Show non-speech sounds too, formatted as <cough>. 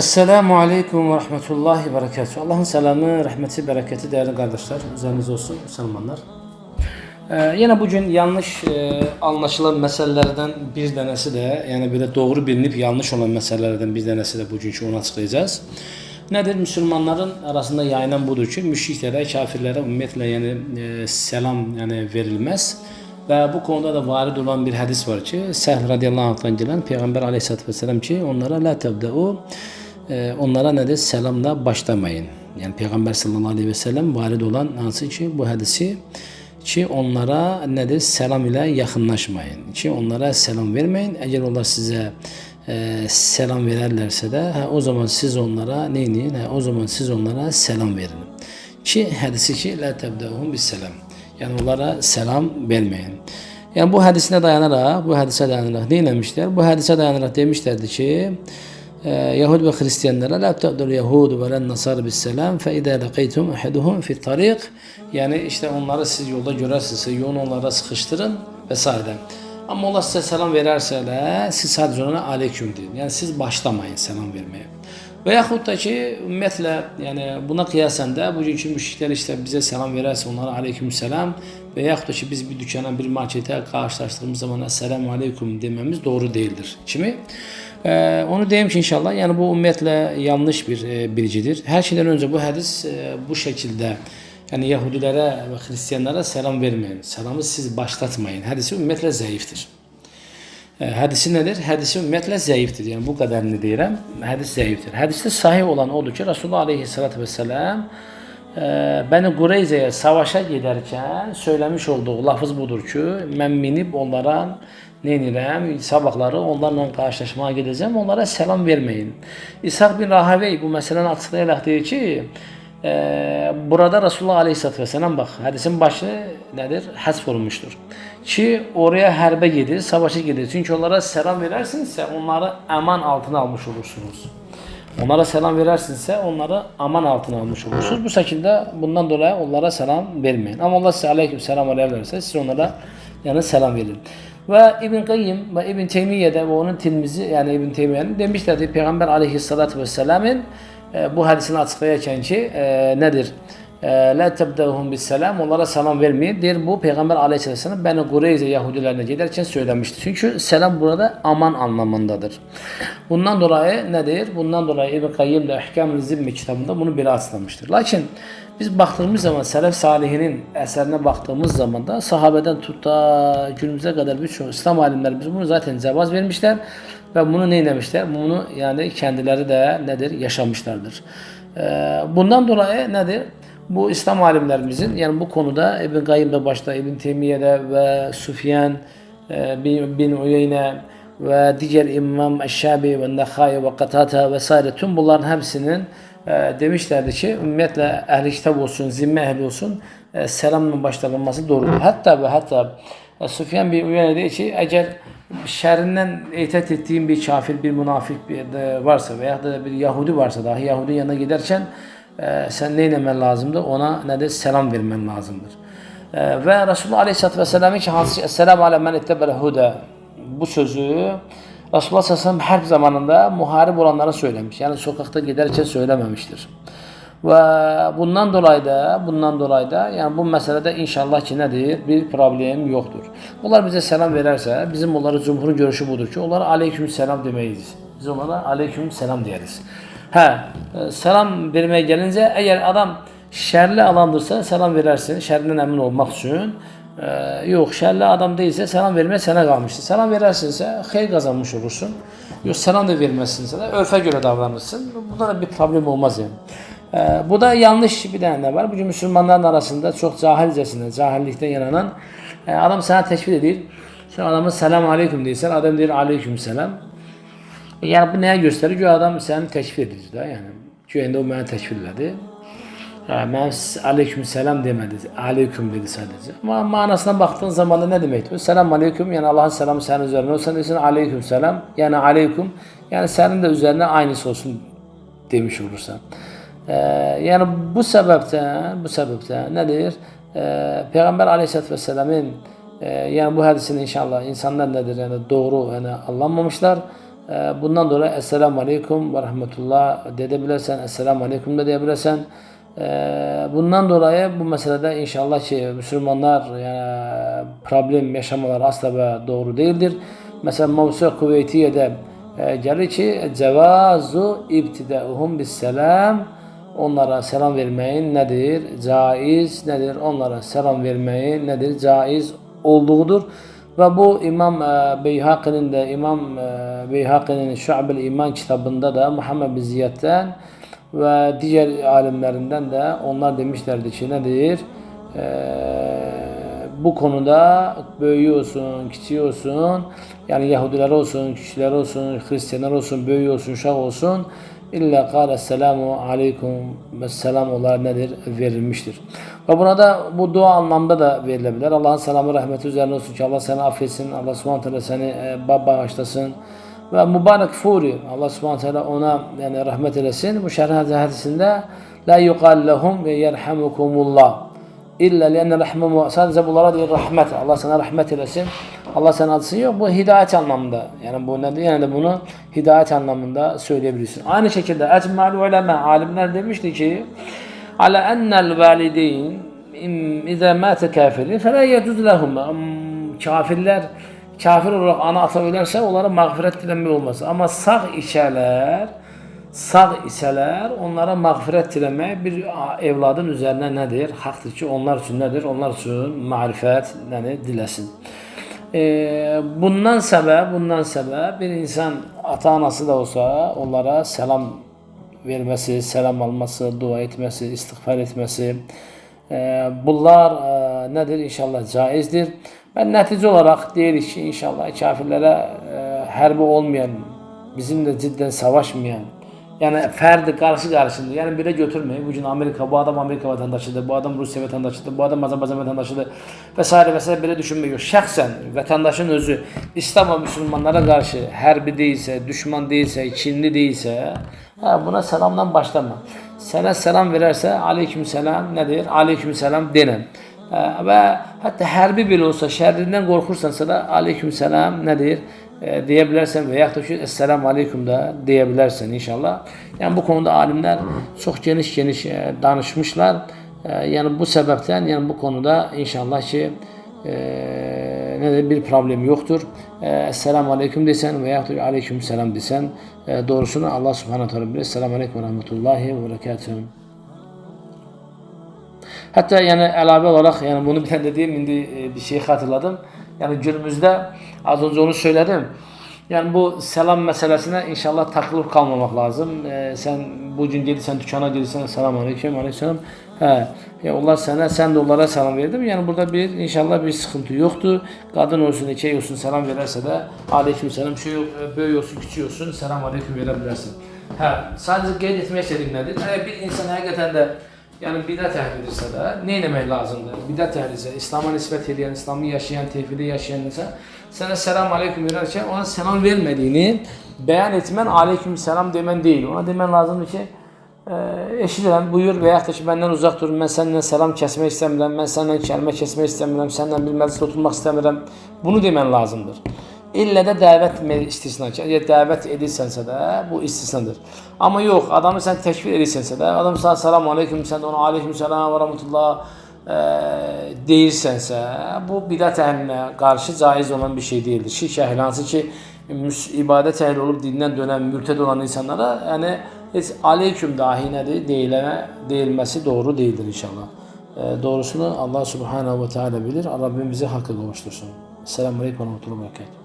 Esselamu Aleyküm ve Rahmetullahi ve Berekatuhu. Allah'ın selamı, rahmeti, bereketi değerli kardeşler. Üzerinize olsun Müslümanlar. Ee, yine bugün yanlış e, anlaşılan meselelerden bir tanesi de yani böyle doğru bilinip yanlış olan meselelerden bir tanesi de bugünkü onu açıklayacağız. Nedir? Müslümanların arasında yayılan budur ki müşriklere, kafirlere ümmetle yani e, selam yani verilmez. Ve bu konuda da varid olan bir hadis var ki Sehl radıyallahu anh'tan gelen Peygamber aleyhissalatü vesselam ki onlara la tebde'u e, onlara nedir? Selamla başlamayın. Yani Peygamber sallallahu aleyhi ve sellem varid olan nasıl ki bu hadisi ki onlara nedir? Selam ile yakınlaşmayın. Ki onlara selam vermeyin. Eğer onlar size e, selam verirlerse de ha, o zaman siz onlara neyini? Ha, o zaman siz onlara selam verin. Ki hadisi ki la tebde'uhum bis selam. Yani onlara selam vermeyin. Yani bu hadisine dayanarak, bu hadise dayanarak ne demişler? Bu hadise dayanarak demişlerdi ki e, Yahudi ve Hristiyanlara la te'dul Yahudu ve len nasar bis selam fe idâ lekeytum ahaduhum fi tarik yani işte onları siz yolda görersiniz, yolunu onlara sıkıştırın vesaire. Ama Allah size selam verirse siz sadece ona aleyküm deyin. Yani siz başlamayın selam vermeye. Veyahut da ki ümmetle yani buna kıyasen de bugünkü müşrikler işte bize selam verirse onlara aleyküm selam veyahut da ki biz bir dükkana bir markete karşılaştığımız zaman selamu aleyküm dememiz doğru değildir. Şimdi ee, onu ki inşallah yani bu ümmetle yanlış bir e, bilicidir. Her şeyden önce bu hadis e, bu şekilde yani Yahudilere ve Hristiyanlara selam vermeyin. Selamı siz başlatmayın. Hadisi ümmetle zayıftır. E, hadisi nedir? Hadisi ümmetle zayıftır. Yani bu kadarını diyelim. Hadis zayıftır. Hadiste sahih olan odur ki Resulullah Aleyhisselatü Vesselam e, Kureyze'ye savaşa giderken söylemiş olduğu lafız budur ki ben minip onlara ne edirəm? Sabahları onlarla karşılaşmaya gideceğim. Onlara selam vermeyin. İshak bin Rahavey bu meseleni açıklayarak diyor ki e, burada Resulullah Aleyhisselatü Vesselam bak hadisin başı nedir? Hasf olmuştur. Ki oraya herbe gelir, savaşa gelir. Çünkü onlara selam verersinizse onları eman altına almış olursunuz. Onlara selam verersinizse onları aman altına almış olursunuz. Bu şekilde bundan dolayı onlara selam vermeyin. Ama Allah size aleyküm selam verirse siz onlara yani selam verin. Ve İbn Kayyim ve İbn Teymiye'de ve onun tilmizi yani İbn Teymiye'nin demişlerdi Peygamber aleyhissalatü vesselamın e, bu hadisini açıklayarken ki e, nedir? E, La tebdehum bis selam onlara selam vermeyin. Der bu Peygamber aleyhisselam Beni Kureyze Yahudilerine giderken söylemişti. Çünkü selam burada aman anlamındadır. Bundan dolayı nedir? Bundan dolayı İbn Kayyim de Ahkam-ı Zimmi kitabında bunu böyle açıklamıştır. Lakin biz baktığımız zaman Selef Salihinin eserine baktığımız zaman da sahabeden tut günümüze kadar birçok İslam alimlerimiz bunu zaten cevaz vermişler ve bunu ne demişler? Bunu yani kendileri de nedir? Yaşamışlardır. Bundan dolayı nedir? Bu İslam alimlerimizin yani bu konuda İbn Kayyım'da başta İbn Teymiye'de ve Süfyan bin, bin Uyeyne ve diğer İmam Eşşabi ve Nehai ve Katata vesaire tüm bunların hepsinin e, demişlerdi ki ümmetle ehli kitap olsun, zimme ehli olsun e, selamla başlanılması doğrudur. Hatta ve hatta e, bin Uyeyne diyor ki eğer şerrinden etet ettiğin bir kafir, bir münafık bir varsa veya da bir Yahudi varsa dahi Yahudi yanına giderken e, sen ne demen lazımdır? Ona ne de selam vermen lazımdır. E, ve Resulullah Aleyhisselatü Vesselam'ın ki Esselamu ala men huda bu sözü Resulullah sallallahu aleyhi ve sellem harp zamanında muharip olanlara söylemiş. Yani sokakta giderken söylememiştir. Ve bundan dolayı da bundan dolayı da yani bu meselede inşallah ki nedir? Bir problem yoktur. Onlar bize selam verirse bizim onlara cumhurun görüşü budur ki onlara aleyküm selam demeyiz. Biz onlara aleyküm selam diyeriz. Ha, e, selam vermeye gelince eğer adam şerli adamdırsa selam verirsin. Şerrinden emin olmak için. Ee, yok şerli adam değilse selam vermeye sana kalmıştır. Selam verirsinse hayır kazanmış olursun. Yok selam da vermezsinse de örfe göre davranırsın. Bunda da bir problem olmaz yani. Ee, bu da yanlış bir tane var. Bugün Müslümanların arasında çok cahilcesine, cahillikten yananan e, adam sana teşvik edir. Sen adamın selam aleyküm değilsen adam der aleyküm selam. Yani bu neye gösterir? Ki adam seni teşvik edici de yani. Güvende o beni teşvik edildi. Ben aleyküm selam demedi. Aleyküm dedi sadece. Ama manasına baktığın zaman da ne demektir? Selam aleyküm yani Allah'ın selamı senin üzerine olsun. Sen aleyküm selam. Yani aleyküm. Yani senin de üzerine aynısı olsun demiş olursan. Ee, yani bu sebepten bu sebepten nedir? Ee, Peygamber Aleyhisselatü Vesselam'ın e, yani bu hadisini inşallah insanlar nedir yani doğru yani anlamamışlar. Ee, bundan dolayı Esselamu Aleyküm ve Rahmetullah dedebilirsen, Esselamu Aleyküm de diyebilirsen. Ee, bundan dolayı bu meselede inşallah ki Müslümanlar yani problem yaşamaları asla ve doğru değildir. Mesela Mevzu Kuveytiye'de e, gelir ki cevazu ibtidauhum bis selam onlara selam vermeyin nedir? Caiz nedir? Onlara selam vermeyin nedir? Caiz olduğudur. Ve bu İmam e, Beyhaki'nin de İmam e, Beyhaki'nin Şu'bel İman kitabında da Muhammed bin Ziyad'den ve diğer alimlerinden de onlar demişlerdi ki nedir? E, bu konuda büyüyorsun, küçüyorsun. Yani Yahudiler olsun, kişiler olsun, Hristiyanlar olsun, büyüyorsun, uşak olsun. İlla kâle selamu aleyküm ve selam olarak nedir? Verilmiştir. Ve buna da bu dua anlamda da verilebilir. Allah'ın selamı rahmeti üzerine olsun ki Allah seni affetsin. Allah subhanahu seni e. Ve mübarek Furi Allah subhanahu teala ona yani rahmet eylesin. Bu şerh hadisinde la yuqal lehum yerhamukumullah. İlla lenne rahmemu sadece bunlara değil rahmet. Allah sana rahmet eylesin. Allah sana adsın yok. Bu hidayet anlamında. Yani bu ne yani bunu hidayet anlamında söyleyebilirsin. Aynı şekilde ecmal ulema alimler demişti ki ala ennel valideyn İza mâte kafiri fela yecuz lehum. Kafirler kafir olarak ana ata ölerse onlara mağfiret dilenme olmaz. Ama sağ içerler sağ iseler onlara mağfiret dileme bir evladın üzerine nedir? Haktır ki onlar için nedir? Onlar için marifet yani dilesin. Ee, bundan sebep, bundan sebep bir insan ata anası da olsa onlara selam vermesi, selam alması, dua etmesi, istiğfar etmesi e, bunlar e, nedir? İnşallah caizdir. Ben netice olarak diğer ki inşallah kafirlere e, herbi olmayan, bizimle cidden savaşmayan, yani ferdi karşı karşında yani bire götürmeyin. Bugün Amerika, bu adam Amerika vatandaşıdır, bu adam Rusya vatandaşıdır, bu adam Azerbaycan vatandaşıdır vesaire vesaire bire düşünmüyor. Şahsen vatandaşın özü İslam ve Müslümanlara karşı herbi değilse, düşman değilse, Çinli değilse ha, buna selamdan başlama. Sana selam verirse aleyküm selam nedir? Aleyküm selam denen. Ve hatta herbi bile olsa şerrinden korkursan sana aleyküm selam nedir? e, diyebilirsen veya da şu Esselamu Aleyküm de diyebilirsen inşallah. Yani bu konuda alimler çok geniş geniş e, danışmışlar. E, yani bu sebepten yani bu konuda inşallah ki e, ne bir problem yoktur. E, Esselamu Aleyküm desen veya da Aleyküm Selam desen e, doğrusunu Allah Subhanahu Teala bilir. Esselamu Aleyküm ve Rahmetullahi ve Berekatuhu. Hatta yani elave olarak yani bunu <laughs> ben dediğim şimdi e, bir şey hatırladım. Yani günümüzde az önce onu söyledim. Yani bu selam meselesine inşallah takılıp kalmamak lazım. Ee, sen bugün gelirsen dükkana gelirsen selam aleyküm aleyküm. He. Ya onlar sana sen de onlara selam verdim. Yani burada bir inşallah bir sıkıntı yoktu. Kadın olsun erkek olsun selam verirse de aleyküm selam şey yok, böyle olsun küçük olsun selam aleyküm verebilirsin. Ha, sadece gayret etmeye istediğim nedir? Eğer bir insan hakikaten de yani bidat ehlidirse de ne demek lazımdır? Bidat ehliyse, İslam'a nispet edilen, İslam'ı yaşayan, tevhidi yaşayan insan sana selam aleyküm verirken ona selam vermediğini beyan etmen aleyküm selam demen değil. Ona demen lazımdır ki e, eşidirəm, buyur veya da ki benden uzak dur, ben senden selam kesmek istemiyorum, ben senden kelime kesmek istemiyorum, senden bir mecliste oturmak istemiyorum. Bunu demen lazımdır. İlle de dəvət istisna. Ya dəvət edirsense de bu istisnadır. Ama yok adamı sen teşvik edirsense de adam sana selamun aleyküm sen de ona aleyküm selam ve rahmetullah e, değilsense bu bidat ehline karşı caiz olan bir şey değildir. Şirk ehli hansı ki ibadet ehli olup dinden dönen mürted olan insanlara yani hiç aleyküm dahi nedir değilene, değilmesi doğru değildir inşallah. E, doğrusunu Allah subhanahu ve teala bilir. Rabbim bizi hakkı kavuştursun. Selamun aleyküm ve rahmetullahi.